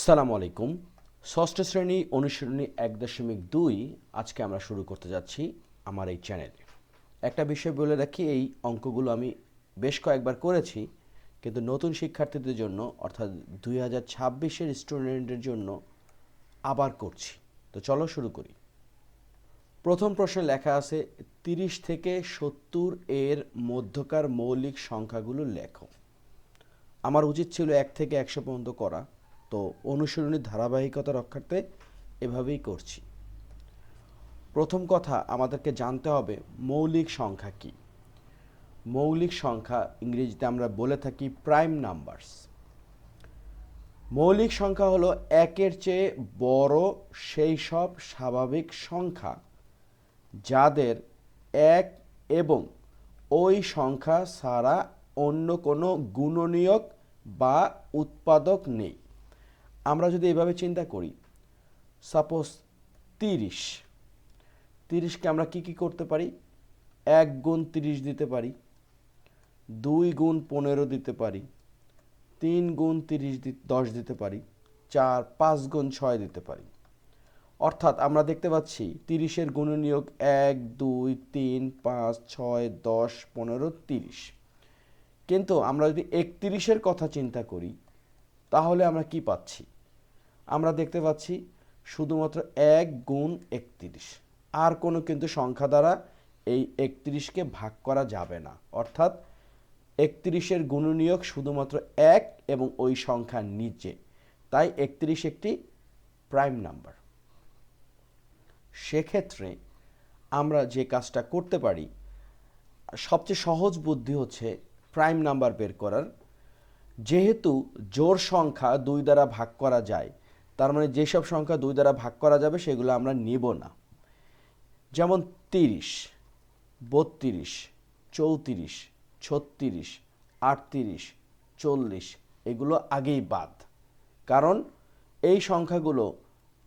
আসসালামু আলাইকুম। ষষ্ঠ শ্রেণি, অনুশীলনী এক দশমিক দুই। আজকে আমরা শুরু করতে যাচ্ছি আমার এই চ্যানেলে। একটা বিষয় বলে রাখি, এই অঙ্কগুলো আমি বেশ কয়েকবার করেছি, কিন্তু নতুন শিক্ষার্থীদের জন্য, অর্থাৎ দুই হাজার ছাব্বিশের স্টুডেন্টের জন্য আবার করছি। তো চলো শুরু করি। প্রথম প্রশ্নে লেখা আছে, তিরিশ থেকে সত্তর এর মধ্যকার মৌলিক সংখ্যাগুলো লেখো। আমার উচিত ছিল এক থেকে একশো পর্যন্ত করা। তো অনুশীলনীর ধারাবাহিকতা রক্ষার্থে এভাবেই করছি। প্রথম কথা আমাদেরকে জানতে হবে, মৌলিক সংখ্যা কি? মৌলিক সংখ্যা ইংরেজিতে আমরা বলে থাকি প্রাইম নাম্বারস মৌলিক সংখ্যা হলো একের চেয়ে বড় সেই সব স্বাভাবিক সংখ্যা যাদের এক এবং ওই সংখ্যা ছাড়া অন্য কোনো গুণনীয়ক বা উৎপাদক নেই। আমরা যদি এভাবে চিন্তা করি সাপোজ তিরিশ, তিরিশকে আমরা কি কি করতে পারি? এক গুণ তিরিশ দিতে পারি, দুই গুণ পনেরো দিতে পারি, তিন গুণ তিরিশ দশ দিতে পারি, চার, পাঁচ গুণ ছয় দিতে পারি। অর্থাৎ আমরা দেখতে পাচ্ছি তিরিশের গুণনীয়ক এক, দুই, তিন, পাঁচ, ছয়, দশ, পনেরো, তিরিশ। কিন্তু আমরা যদি একত্রিশের কথা চিন্তা করি, তাহলে আমরা কি পাচ্ছি? আমরা দেখতে পাচ্ছি শুধুমাত্র এক গুণ একত্রিশ। আর কোনো কিন্তু সংখ্যা দ্বারা এই একত্রিশকে ভাগ করা যাবে না। অর্থাৎ একত্রিশের গুণনীয়ক শুধুমাত্র এক এবং ওই সংখ্যার নিচে। তাই একত্রিশ একটি প্রাইম নাম্বার। সেক্ষেত্রে আমরা যে কাজটা করতে পারি, সবচেয়ে সহজ বুদ্ধি হচ্ছে প্রাইম নাম্বার বের করার। যেহেতু জোর সংখ্যা দুই দ্বারা ভাগ করা যায় তার মানে যেসব সংখ্যা দুই দ্বারা ভাগ করা যাবে, সেগুলো আমরা নেব না। যেমন তিরিশ, বত্রিশ, চৌত্রিশ, ছত্রিশ, আটত্রিশ, চল্লিশ, এগুলো আগেই বাদ। কারণ এই সংখ্যাগুলো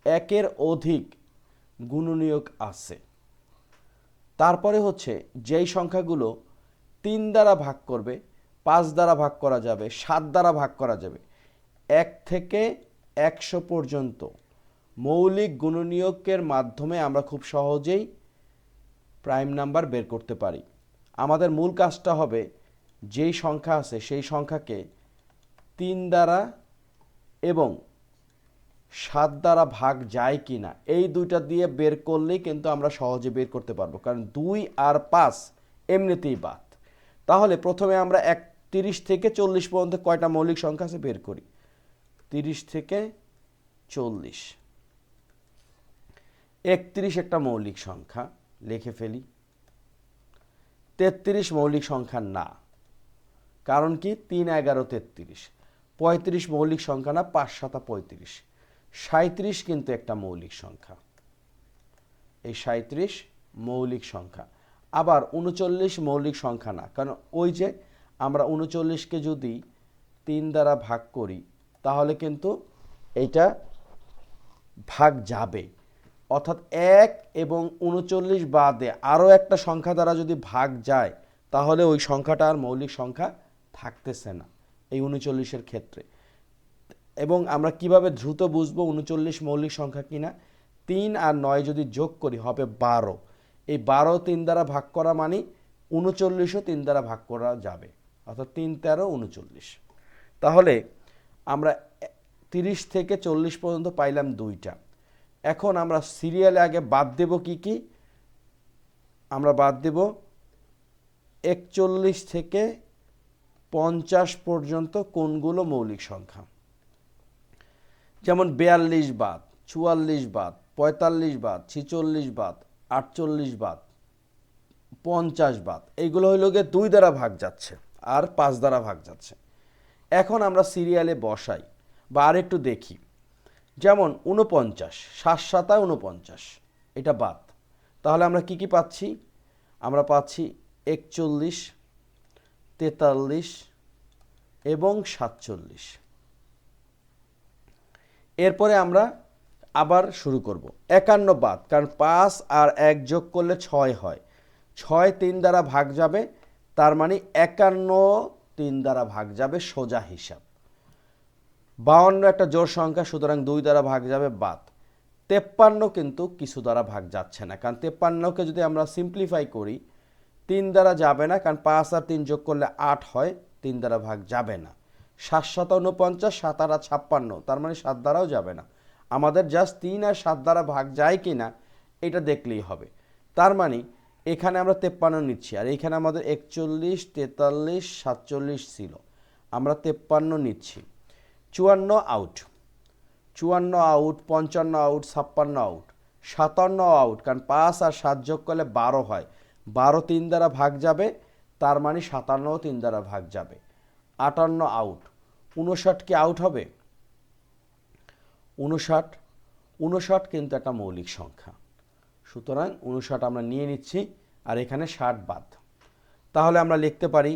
একের অধিক গুণনীয়ক আছে। তারপরে হচ্ছে যেই সংখ্যাগুলো তিন দ্বারা ভাগ করবে, পাঁচ দ্বারা ভাগ করা যাবে, সাত দ্বারা ভাগ করা যাবে, এক থেকে একশো পর্যন্ত মৌলিক গুণনীয়কের মাধ্যমে আমরা খুব সহজেই প্রাইম নাম্বার বের করতে পারি। আমাদের মূল কাজটা হবে যেই সংখ্যা আছে সেই সংখ্যাকে তিন দ্বারা এবং সাত দ্বারা ভাগ যায় কি না এই দুইটা দিয়ে বের করলেই কিন্তু আমরা সহজে বের করতে পারব, কারণ দুই আর পাঁচ এমনিতেই বাদ। তাহলে প্রথমে আমরা এক তিরিশ থেকে চল্লিশ পর্যন্ত কয়টা মৌলিক সংখ্যা আছে বের করি? তিরিশ থেকে চল্লিশ। একত্রিশ একটা মৌলিক সংখ্যা, লিখে ফেলি। তেত্রিশ মৌলিক সংখ্যা না। কারণ কি? তিন, এগারো, তেত্রিশ। পঁয়ত্রিশ মৌলিক সংখ্যা না, পাঁচ, সাতা পঁয়ত্রিশ। সাঁত্রিশ কিন্তু একটা মৌলিক সংখ্যা। এই সাঁত্রিশ মৌলিক সংখ্যা। আবার উনচল্লিশ মৌলিক সংখ্যা না। কারণ ওই যে আমরা উনচল্লিশকে যদি তিন দ্বারা ভাগ করি তাহলে কিন্তু এইটা ভাগ যাবে। অর্থাৎ এক এবং উনচল্লিশ বাদে আরও একটা সংখ্যা দ্বারা যদি ভাগ যায়, তাহলে ওই সংখ্যাটা আর মৌলিক সংখ্যা থাকতেছে না এই উনচল্লিশের ক্ষেত্রে। এবং আমরা কীভাবে দ্রুত বুঝব উনচল্লিশ মৌলিক সংখ্যা কিনা? তিন আর নয় যদি যোগ করি, হবে বারো। এই বারো তিন দ্বারা ভাগ করা মানে উনচল্লিশও তিন দ্বারা ভাগ করা যাবে। অর্থাৎ তিন তেরো উনচল্লিশ। তাহলে আমরা তিরিশ থেকে চল্লিশ পর্যন্ত পাইলাম দুইটা। এখন আমরা সিরিয়ালে আগে বাদ দেব কি কি? আমরা বাদ দেব একচল্লিশ থেকে পঞ্চাশ পর্যন্ত কোনগুলো মৌলিক সংখ্যা। যেমন বেয়াল্লিশ বাদ, চুয়াল্লিশ বাদ, পঁয়তাল্লিশ বাদ, ছিচল্লিশ বাদ, আটচল্লিশ বাদ, পঞ্চাশ বাদ, এইগুলো হইল গিয়ে দুই দ্বারা ভাগ যাচ্ছে, আর পাঁচ দ্বারা ভাগ যাচ্ছে। এখন আমরা সিরিয়ালে বসাই বা আর একটু দেখি। যেমন উনপঞ্চাশ সাত সাতায় উনপঞ্চাশ এটা বাদ। তাহলে আমরা কি কি পাচ্ছি? আমরা পাচ্ছি একচল্লিশ, তেতাল্লিশ এবং সাতচল্লিশ। এরপরে আমরা আবার শুরু করব। একান্ন বাদ, কারণ পাঁচ আর এক যোগ করলে ছয় হয়। ছয় তিন দ্বারা ভাগ যাবে, তার মানে একান্ন তিন দ্বারা ভাগ যাবে সোজা হিসাব। বাউন্ন একটা জোর সংখ্যা, সুতরাং দুই দ্বারা ভাগ যাবে বাদ। তেপ্পান্ন কিন্তু কিছু দ্বারা ভাগ যাচ্ছে না, কারণ তেপ্পান্নকে যদি আমরা সিম্পলিফাই করি, তিন দ্বারা যাবে না, কারণ পাঁচ আর তিন যোগ করলে আট হয়, তিন দ্বারা ভাগ যাবে না। সাত সাত উনপঞ্চাশ সাত আর ছাপ্পান্ন, তার মানে সাত দ্বারাও যাবে না। আমাদের জাস্ট তিন আর সাত দ্বারা ভাগ যায় কি না এটা দেখলেই হবে। তার মানে এখানে আমরা তেপ্পান্ন নিচ্ছি, আর এখানে আমাদের একচল্লিশ, তেতাল্লিশ, সাতচল্লিশ ছিল। আমরা তেপ্পান্ন নিচ্ছি। চুয়ান্ন আউট চুয়ান্ন আউট পঞ্চান্ন আউট ছাপ্পান্ন আউট সাতান্ন আউট কারণ পাঁচ আর সাত যোগ করলে বারো হয়। বারো তিন দ্বারা ভাগ যাবে, তার মানে সাতান্নও তিন দ্বারা ভাগ যাবে। আটান্ন আউট উনষাট কি আউট হবে? উনষাট উনষাট কিন্তু একটা মৌলিক সংখ্যা। সুতরাং উনষাট আমরা নিয়ে নিচ্ছি, আর এখানে ষাট বাদ। তাহলে আমরা লিখতে পারি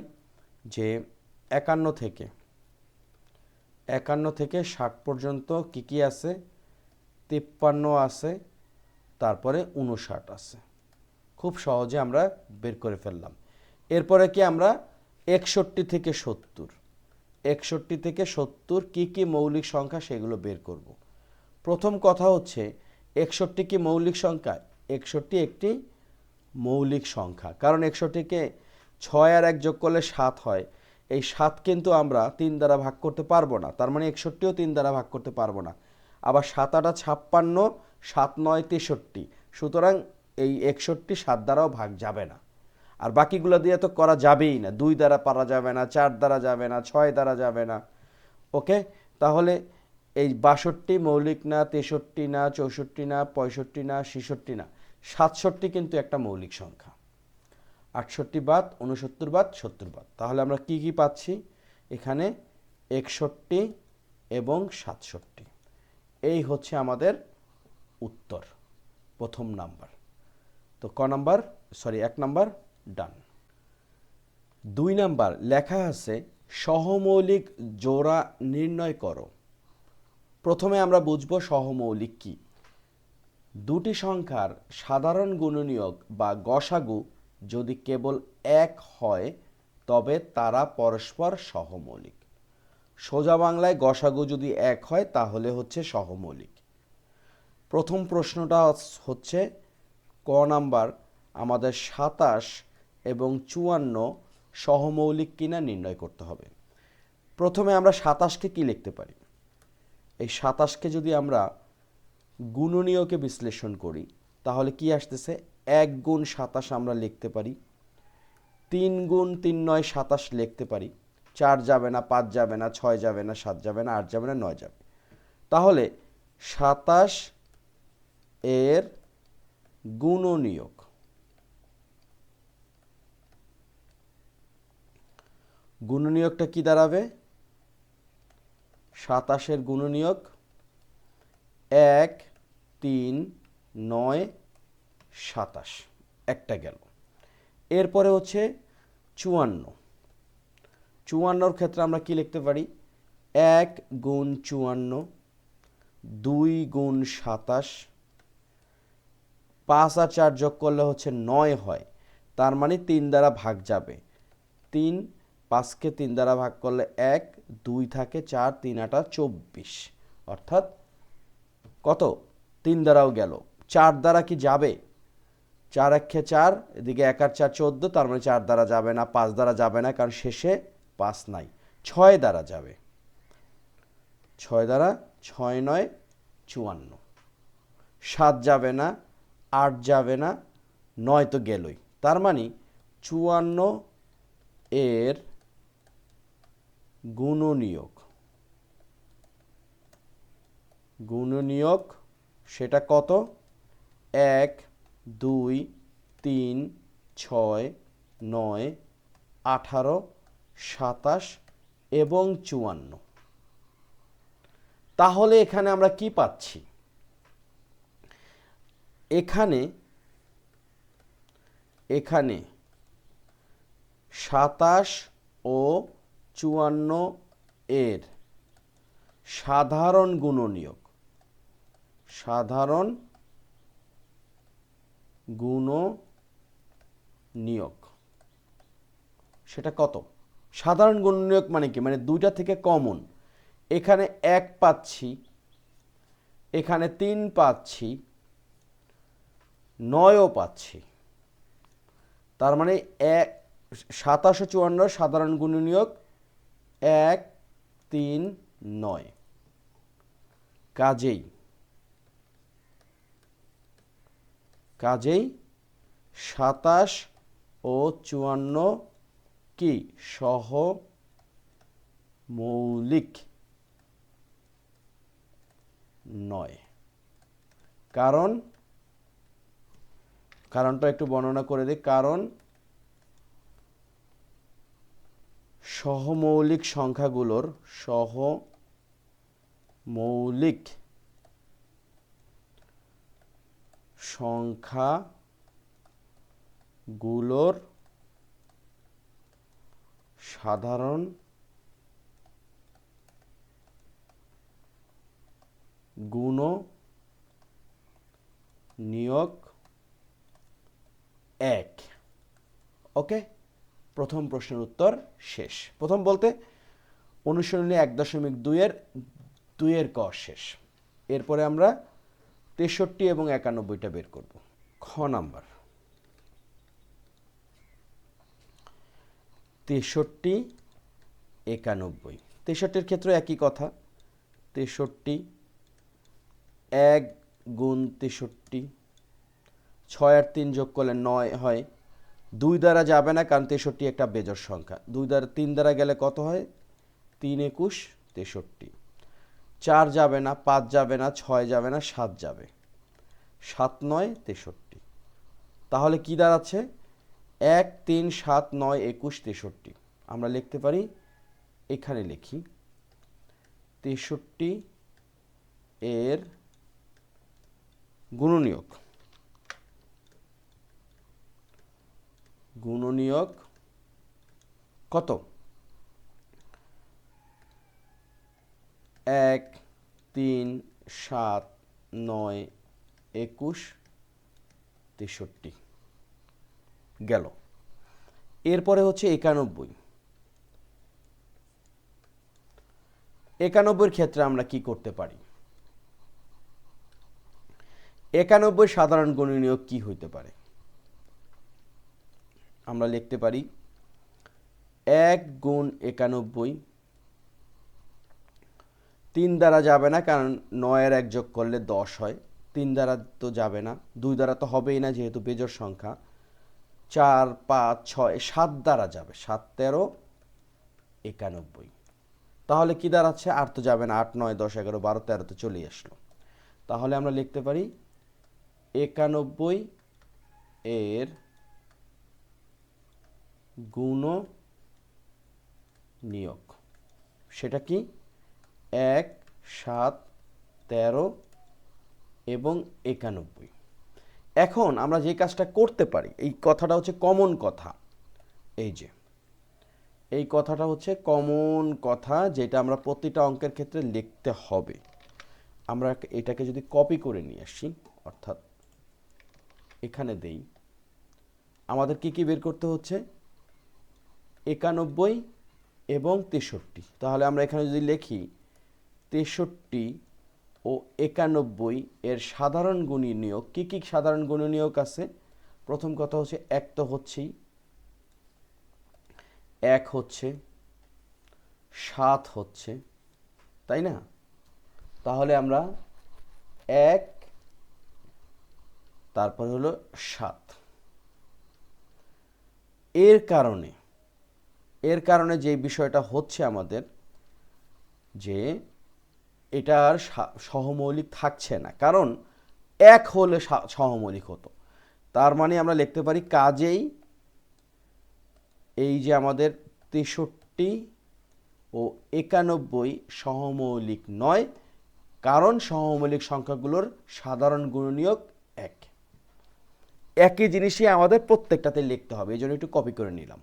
যে একান্ন থেকে একান্ন থেকে ষাট পর্যন্ত কি কি আছে? তিপ্পান্ন আছে, তারপরে উনষাট আছে। খুব সহজে আমরা বের করে ফেললাম। এরপরে কি আমরা একষট্টি থেকে সত্তর, একষট্টি থেকে সত্তর কি কি মৌলিক সংখ্যা সেগুলো বের করব। প্রথম কথা হচ্ছে, একষট্টি কি মৌলিক সংখ্যা? একষট্টি একটি মৌলিক সংখ্যা। কারণ একষট্টিকে ছয় আর এক যোগ করলে সাত হয়। এই সাত কিন্তু আমরা তিন দ্বারা ভাগ করতে পারব না। তার মানে একষট্টিও তিন দ্বারা ভাগ করতে পারব না। আবার সাত আটা ছাপ্পান্ন, সাত নয় তেষট্টি। সুতরাং এই একষট্টি সাত দ্বারাও ভাগ যাবে না। আর বাকিগুলো দিয়ে তো করা যাবেই না। দুই দ্বারা পারা যাবে না, চার দ্বারা যাবে না, ছয় দ্বারা যাবে না। ওকে? তাহলে এই বাষট্টি মৌলিক না, তেষট্টি না, চৌষট্টি না, পঁয়ষট্টি না, ছেষট্টি না। সাতষট্টি কিন্তু একটা মৌলিক সংখ্যা। আটষট্টি বাদ, উনসত্তর বাদ, সত্তর বাদ। তাহলে আমরা কি কি পাচ্ছি? এখানে একষট্টি এবং সাতষট্টি। এই হচ্ছে আমাদের উত্তর, প্রথম নাম্বার। তো ক নাম্বার? সরি, এক নাম্বার, ডান। দুই নাম্বার, লেখা আছে, সহমৌলিক জোড়া নির্ণয় করো। প্রথমে আমরা বুঝব সহমৌলিক কি। দুটি সংখ্যার সাধারণ গুণনীয়ক বা গসাগু যদি কেবল এক হয়, তবে তারা পরস্পর সহমৌলিক। সোজা বাংলায় গসাগু যদি এক হয়, তাহলে হচ্ছে সহমৌলিক। প্রথম প্রশ্নটা হচ্ছে, ক নাম্বার, আমাদের সাতাশ এবং চুয়ান্ন সহমৌলিক কিনা নির্ণয় করতে হবে। প্রথমে আমরা সাতাশকে কি লিখতে পারি? এই সাতাশকে যদি আমরা গুণনীয়কে বিশ্লেষণ করি, তাহলে কি আসতেছে? এক গুণ সাতাশ আমরা লিখতে পারি, তিন গুণ তিন নয় সাতাশ লিখতে পারি, চার যাবে না, পাঁচ যাবে না, ছয় যাবে না, সাত যাবে না, আট যাবে না, নয় যাবে। তাহলে সাতাশ এর গুণনীয়ক গুণনীয়কটা কি দাঁড়াবে? সাতাশের গুণনীয়ক এক, তিন, নয়, সাতাশ। একটা গেল। এরপরে হচ্ছে চুয়ান্ন। চুয়ান্নর ক্ষেত্রে আমরা কি লিখতে পারি? এক গুণ চুয়ান্ন, দুই গুণ সাতাশ, পাঁচ আর চার যোগ করলে হচ্ছে নয় হয়। তার মানে তিন দ্বারা ভাগ যাবে। তিন, পাঁচকে তিন দ্বারা ভাগ করলে এক, দুই থাকে চার, তিন আটা চব্বিশ। অর্থাৎ কত? তিন দ্বারাও গেল। চার দ্বারা কি যাবে? চার একে চার, এদিকে এক আর চার চোদ্দ, তার মানে চার দ্বারা যাবে না, পাঁচ দ্বারা যাবে না, কারণ শেষে পাঁচ নাই। ছয় দ্বারা যাবে। ছয় দ্বারা ছয় নয়, চুয়ান্ন। সাত যাবে না, আট যাবে না, নয় তো গেলই। তার মানে চুয়ান্ন এর গুণনীয়ক গুণনীয়ক, সেটা কত? এক, দুই, তিন, ছয়, নয়, আঠারো, সাতাশ এবং চুয়ান্ন। তাহলে এখানে আমরা কি পাচ্ছি? এখানে এখানে সাতাশ ও চুয়ান্ন এর সাধারণ গুণনীয়ক। সাধারণ গুণ নিয়োগ। সেটা কত? সাধারণ গুণ নিয়োগ মানে কি? মানে দুইটা থেকে কমন। এখানে এক পাচ্ছি, এখানে তিন পাচ্ছি, নয়ও পাচ্ছি। তার মানে এক, সাতাশো চুয়ান্ন সাধারণ গুণ নিয়োগ এক, তিন, নয়। কাজেই কাজেই সাতাশ ও চুয়ান্ন কি সহ মৌলিক? নয়। কারণ? কারণটা একটু বর্ণনা করে দিই। কারণ? সহমৌলিক সংখ্যাগুলোর সহ মৌলিক সংখ্যাগুলোর সাধারণ গুণ নিয়োগ এক। ওকে? প্রথম প্রশ্নের উত্তর শেষ। প্রথম বলতে অনুশীলনী এক দশমিক দুইয়ের দুইয়ের ক শেষ। এরপরে আমরা তেষট্টি এবং একানব্বইটা বের করব। খ নাম্বার। তেষট্টি, একানব্বই। তেষট্টির ক্ষেত্রে একই কথা। তেষট্টি, এক গুণ তেষট্টি। ছয় আর তিন যোগ করলে নয় হয়। দুই দ্বারা যাবে না, কারণ তেষট্টি একটা বেজর সংখ্যা। দুই দ্বারা, তিন দ্বারা গেলে কত হয়? তিন একুশ তেষট্টি। চার যাবে না, পাঁচ যাবে না, ছয় যাবে না, সাত যাবে। সাত নয়, তেষট্টি। তাহলে কি দাঁড়াচ্ছে? এক, তিন, সাত, নয়, একুশ, তেষট্টি। আমরা লিখতে পারি, এখানে লিখি, তেষট্টি এর গুণনীয়ক। গুণনীয়ক কত? এক, তিন, সাত, নয়, একুশ, তেষট্টি। গেল। এরপরে হচ্ছে একানব্বই। একানব্বইয়ের ক্ষেত্রে আমরা কি করতে পারি? একানব্বই সাধারণ গণনীয় কি হইতে পারে? আমরা লিখতে পারি এক গুণ একানব্বই তিন দ্বারা যাবে না, কারণ নয়ের এক যোগ করলে দশ হয়। তিন দ্বারা তো যাবে না, দুই দ্বারা তো হবেই না যেহেতু বেজোর সংখ্যা। চার, পাঁচ, ছয়, সাত দ্বারা যাবে, সাত, তেরো, একানব্বই। তাহলে কি দাঁড়াচ্ছে? আর তো যাবে না, আট, নয়, দশ, এগারো, বারো, তেরো তো চলেই আসলো। তাহলে আমরা লিখতে পারি একানব্বই এর গুণ নিয়োগ সেটা কি? এক, সাত, তেরো এবং একানব্বই। এখন আমরা যে কাজটা করতে পারি, এই কথাটা হচ্ছে কমন কথা। এই যে, এই কথাটা হচ্ছে কমন কথা যেটা আমরা প্রতিটা অঙ্কের ক্ষেত্রে লিখতে হবে। আমরা এটাকে যদি কপি করে নিয়ে আসি, অর্থাৎ এখানে দেই, আমাদের কি কি বের করতে হচ্ছে? একানব্বই এবং তেষট্টি। তাহলে আমরা এখানে যদি লিখি তেষট্টি ও একানব্বই এর সাধারণ গুণী নিয়োগ। কী কী সাধারণ গুণী নিয়োগ আছে? প্রথম কথা হচ্ছে এক তো হচ্ছেই। এক হচ্ছে, সাত হচ্ছে, তাই না? তাহলে আমরা এক, তারপর হলো সাত। এর কারণে এর কারণে যে বিষয়টা হচ্ছে আমাদের যে এটা আর সা- সহমৌলিক থাকছে না। কারণ এক হলে সহমৌলিক হতো। তার মানে আমরা লিখতে পারি কাজেই এই যে আমাদের তেষট্টি ও একানব্বই সহমৌলিক নয়, কারণ সহমৌলিক সংখ্যাগুলোর সাধারণ গুণনীয়ক এক। একই জিনিসই আমাদের প্রত্যেকটাতে লিখতে হবে, এই জন্য একটু কপি করে নিলাম।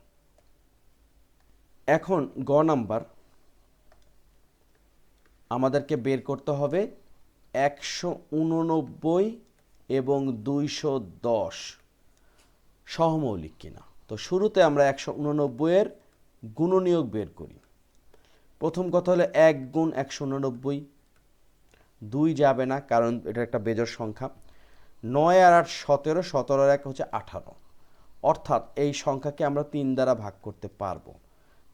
এখন গ নাম্বার। আমাদেরকে বের করতে হবে একশো উননব্বই এবং দুইশো দশ। সহমৌলিক কিনা? তো শুরুতে আমরা একশো উননব্বইয়ের গুণনীয়ক বের করি। প্রথম কথা হলো এক গুণ একশো উননব্বই। দুই যাবে না, কারণ এটা একটা বেজোর সংখ্যা। নয় আর আট সতেরো সতেরোর এক হচ্ছে আঠারো। অর্থাৎ এই সংখ্যাকে আমরা তিন দ্বারা ভাগ করতে পারব।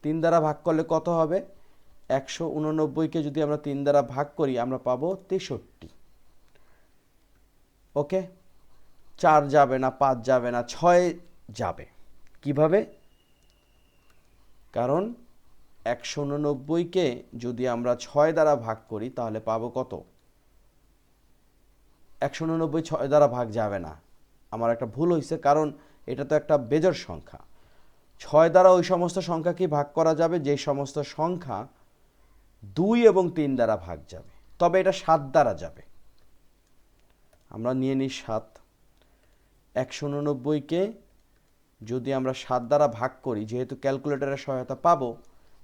তিন দ্বারা ভাগ করলে কত হবে? একশো উননব্বইকে যদি আমরা তিন দ্বারা ভাগ করি, আমরা পাবো তেষট্টি। ওকে? চার যাবে না, পাঁচ যাবে না, ছয় যাবে। কীভাবে? কারণ একশো উননব্বইকে যদি আমরা ছয় দ্বারা ভাগ করি, তাহলে পাবো কত? একশো উননব্বই ছয় দ্বারা ভাগ যাবে না। আমার একটা ভুল হয়েছে কারণ এটা তো একটা বেজোর সংখ্যা। ছয় দ্বারা ওই সমস্ত সংখ্যাকে ভাগ করা যাবে যে সমস্ত সংখ্যা দুই এবং তিন দ্বারা ভাগ যাবে। তবে এটা সাত দ্বারা যাবে। আমরা নিয়ে নিই সাত। একশো উননব্বইকে যদি আমরা সাত দ্বারা ভাগ করি, যেহেতু ক্যালকুলেটরের সহায়তা পাবো,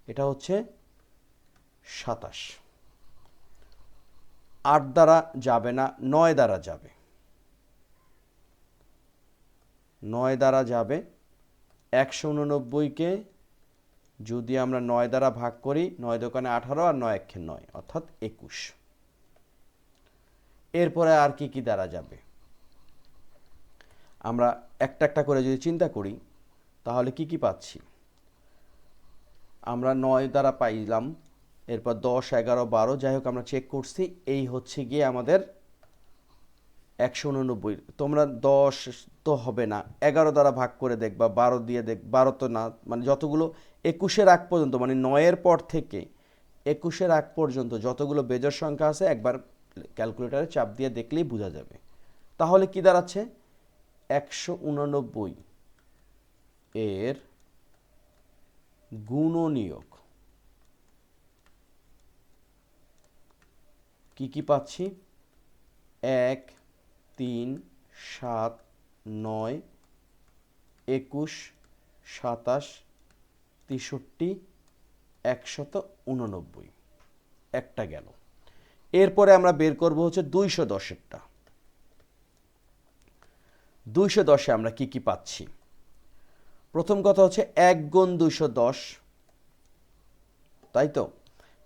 এটা হচ্ছে সাতাশ। আট দ্বারা যাবে না, নয় দ্বারা যাবে। নয় দ্বারা যাবে। একশো উননব্বইকে যদি আমরা নয় দ্বারা ভাগ করি, নয় দোকানে আঠারো আর নয় একে নয়, অর্থাৎ একুশ। এরপরে আর কি কি দ্বারা যাবে? আমরা একটা একটা করে যদি চিন্তা করি, তাহলে কি কি পাচ্ছি? আমরা নয় দ্বারা পাইলাম, এরপর দশ, এগারো, বারো, যাই হোক আমরা চেক করছি, এই হচ্ছে গিয়ে আমাদের একশো উননব্বই। তোমরা দশ তো হবে না, এগারো দ্বারা ভাগ করে দেখবা, বারো দিয়ে দেখ, বারো তো না মানে যতগুলো একুশের আগ পর্যন্ত মানে নয়ের পর থেকে একুশের আগ পর্যন্ত যতগুলো বেজর সংখ্যা আছে, একবার ক্যালকুলেটারে চাপ দিয়ে দেখলেই বোঝা যাবে। তাহলে কি দাঁড়াচ্ছে? একশো উননব্বই এর গুণনীয়ক। কি কি পাচ্ছি? এক, তিন, সাত, নয়, একুশ, সাতাশ তেষট্টি, একশত উননব্বই। একটা গেল। এরপরে আমরা বের করব হচ্ছে দুইশো দশেরটা। দুইশো দশে আমরা কি কি পাচ্ছি? প্রথম কথা হচ্ছে এক গুণ দুইশো দশ। তাই তো?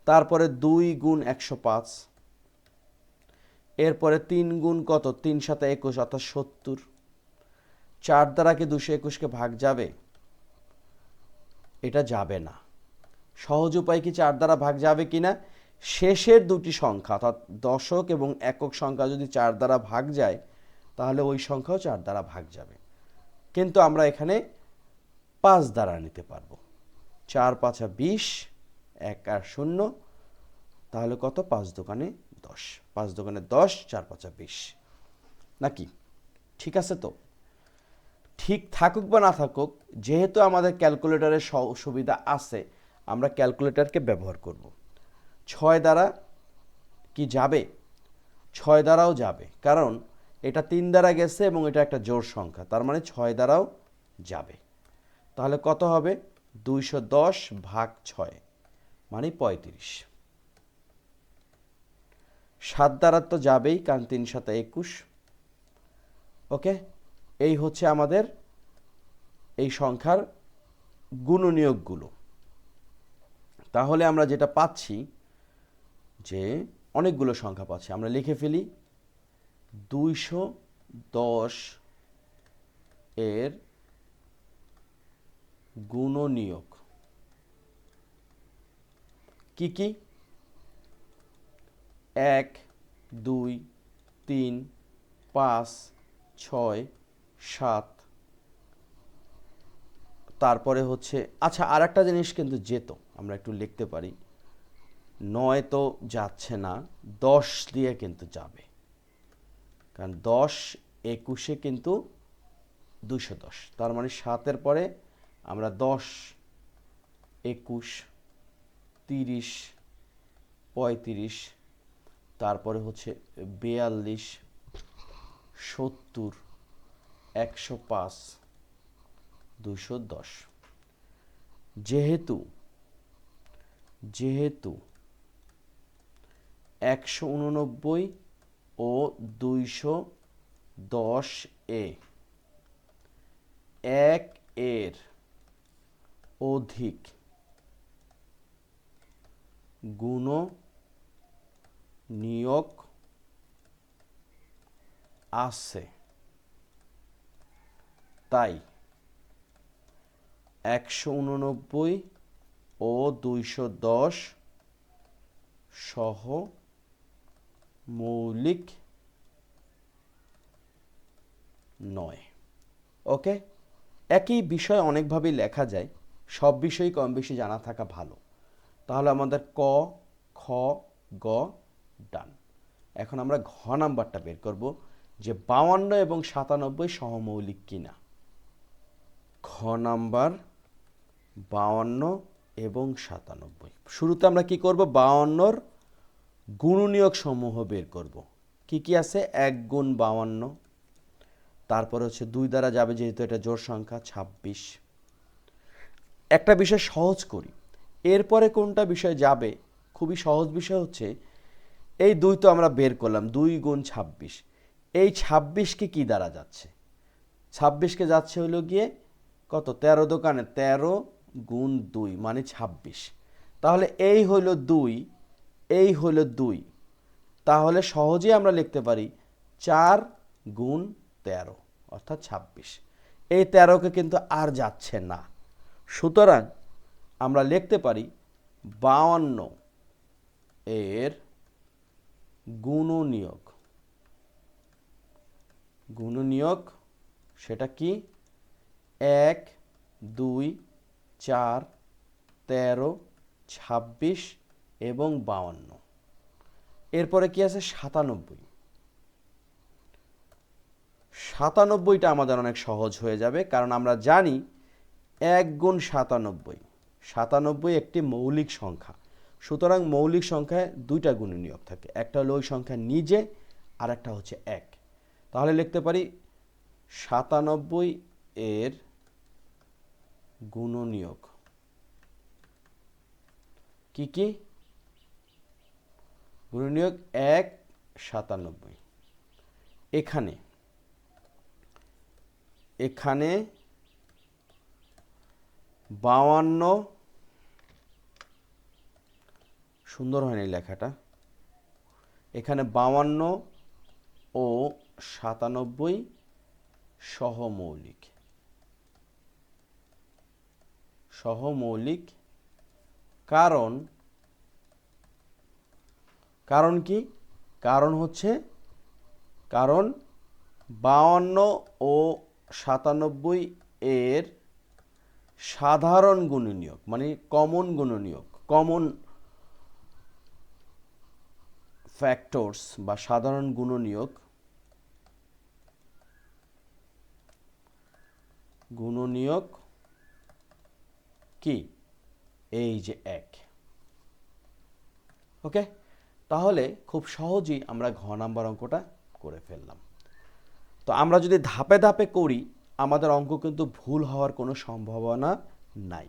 তারপরে দুই গুণ একশো পাঁচ। এরপরে তিন গুণ কত? তিন সাথে একুশ, অর্থাৎ সত্তর। চার দ্বারা কি দুশো একুশকে ভাগ যাবে? এটা যাবে না। সহজ উপায় কি চার দ্বারা ভাগ যাবে কি না? শেষের দুটি সংখ্যা অর্থাৎ দশক এবং একক সংখ্যা যদি চার দ্বারা ভাগ যায়, তাহলে ওই সংখ্যাও চার দ্বারা ভাগ যাবে। কিন্তু আমরা এখানে পাঁচ দ্বারা নিতে পারব। চার পাঁচা বিশ, এক আর শূন্য, তাহলে কত? পাঁচ দোকানে দশ। পাঁচ দোকানে দশ, চার পাঁচা বিশ। নাকি? ঠিক আছে তো? ঠিক থাকুক বা না থাকুক, যেহেতু আমাদের ক্যালকুলেটরের সুবিধা আছে, আমরা ক্যালকুলেটরকে ব্যবহার করব। ছয় দ্বারা কি যাবে? ছয় দ্বারাও যাবে। কারণ এটা তিন দ্বারা গেছে এবং এটা একটা জোর সংখ্যা, তার মানে ছয় দ্বারাও যাবে। তাহলে কত হবে? দুইশো দশ ভাগ ছয় মানে পঁয়ত্রিশ। সাত দ্বারা তো যাবেই, কারণ তিন সাথে একুশ। ওকে? এই হচ্ছে আমাদের এই সংখ্যার গুণনীয়কগুলো। তাহলে আমরা যেটা পাচ্ছি যে অনেকগুলো সংখ্যা পাচ্ছি। আমরা লিখে ফেলি দুইশো দশ এর গুণনীয়ক। কি কি? এক, দুই, তিন, পাঁচ, ছয় সাত। তারপরে হচ্ছে আচ্ছা আর একটা জিনিস কিন্তু যেত, আমরা একটু লিখতে পারি। নয় তো যাচ্ছে না, দশ দিয়ে কিন্তু যাবে। কারণ দশ একুশে কিন্তু দুশো দশ। তার মানে সাতের পরে আমরা দশ, একুশ, তিরিশ, পঁয়ত্রিশ, তারপরে হচ্ছে বেয়াল্লিশ, সত্তর একশো পাঁচ, দুশো দশ। যেহেতু যেহেতু একশো উননব্বই ও দুইশো দশ এ এক এর অধিক গুণ নিয়োগ আছে। তাই একশো উননব্বই ও দুইশো দশ সহ মৌলিক নয়। ওকে? একই বিষয় অনেকভাবেই লেখা যায়, সব বিষয়ই কম বেশি জানা থাকা ভালো। তাহলে আমাদের ক, খ, গ, ডান। এখন আমরা ঘ নাম্বারটা বের করব, যে বাউান্ন এবং সাতানব্বই সহমৌলিক কিনা। ঘ নাম্বার বাউান্ন এবং সাতানব্বই। শুরুতে আমরা কি করব? বাউান্নর গুণনীয়ক সমূহ বের করব। কি কি আছে? এক গুণ বাউান্ন। তারপরে হচ্ছে দুই দ্বারা যাবে যেহেতু এটা জোড় সংখ্যা, ছাব্বিশ। একটা বিষয় সহজ করি। এরপরে কোনটা বিষয় যাবে? খুবই সহজ বিষয় হচ্ছে, এই দুই তো আমরা বের করলাম, দুই গুণ ছাব্বিশ। এই ছাব্বিশকে কি দ্বারা যাচ্ছে? ছাব্বিশকে যাচ্ছে হলো গিয়ে কত? তেরো দোকানে তেরো গুণ দুই মানে ছাব্বিশ। তাহলে এই হলো দুই, এই হলো দুই। তাহলে সহজেই আমরা লিখতে পারি চার গুণ তেরো, অর্থাৎ ছাব্বিশ। এই তেরোকে কিন্তু আর যাচ্ছে না। সুতরাং আমরা লিখতে পারি বাউান্ন এর গুণনীয়ক। গুণনীয়ক সেটা কি? এক, দুই, চার, তেরো, ছাব্বিশ এবং বাউান্ন। এরপরে কি আছে? সাতানব্বই। সাতানব্বইটা আমাদের অনেক সহজ হয়ে যাবে, কারণ আমরা জানি এক গুণ সাতানব্বই। সাতানব্বই একটি মৌলিক সংখ্যা। সুতরাং মৌলিক সংখ্যায় দুইটা গুণ নিয়োগ থাকে। একটা হলো ওই সংখ্যা নিজে আর একটা হচ্ছে এক। তাহলে লিখতে পারি সাতানব্বই এর গুণনীয়ক কি কি? গুণনীয়ক এক, সাতানব্বই। এখানে এখানে বাউান্ন সুন্দর হয়নি লেখাটা, এখানে বাউান্ন ও সাতানব্বই সহমৌলিক সহমৌলিক কারণ কারণ কি? কারণ হচ্ছে, কারণ বাউান্ন ও সাতানব্বই এর সাধারণ গুণনীয়ক মানে কমন গুণনীয়ক কমন ফ্যাক্টরস বা সাধারণ গুণনীয়ক গুণনীয়ক কি? এই যে এক। ওকে তাহলে খুব সহজেই আমরা ঘ নাম্বার অঙ্কটা করে ফেললাম। তো আমরা যদি ধাপে ধাপে করি, আমাদের অঙ্ক কিন্তু ভুল হওয়ার কোনো সম্ভাবনা নাই।